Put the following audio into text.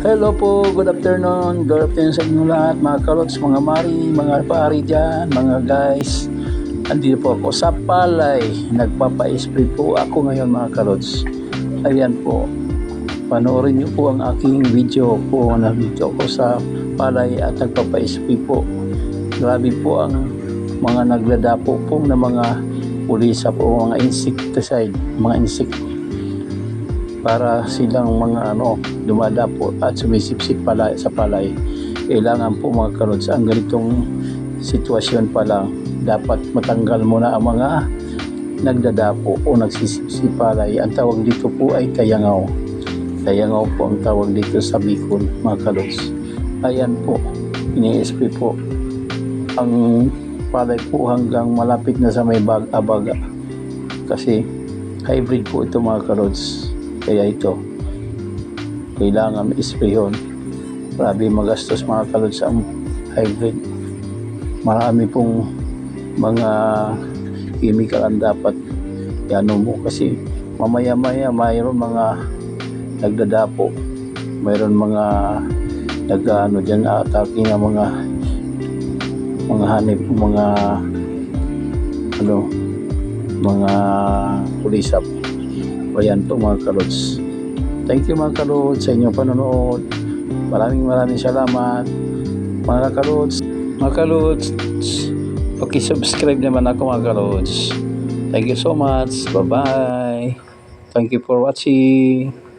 Hello po, good afternoon. Good afternoon sa inyo lahat, mga kalots, mga mari, mga pari dyan, mga guys. Andito po ako sa palay. Nagpapa-spray po ako ngayon mga kalots. Ayan po. Panoorin niyo po ang aking video po na video ko sa palay at nagpapa-spray po. Grabe po ang mga nagladapo po na mga pulisa po, mga insecticide, mga insect para silang mga ano dumadapo at sumisipsip pala sa palay. Kailangan po mga karots ang ganitong sitwasyon pa lang dapat matanggal muna ang mga nagdadapo o nagsisipsip palay. Ang tawag dito po ay tayangaw. Tayangaw po ang tawag dito sa Bicol mga karots ayan po ini-spray po. Ang palay po hanggang malapit na sa may bag abaga kasi hybrid po ito mga karots kaya ito kailangan i-spray yun. Grabe magastos mga kalods ang hybrid. Marami pong mga chemical ang dapat ano mo kasi mamaya maya mayroon mga nagdadapo. Mayroon mga nag ano dyan atake ng mga mga hanip mga ano mga pulisap o yan po mga kalods. Thank you mga kalods sa inyong panonood. Maraming maraming salamat. Mga kalods, mga kalods, pakisubscribe naman ako mga kalods. Thank you so much. Bye-bye. Thank you for watching.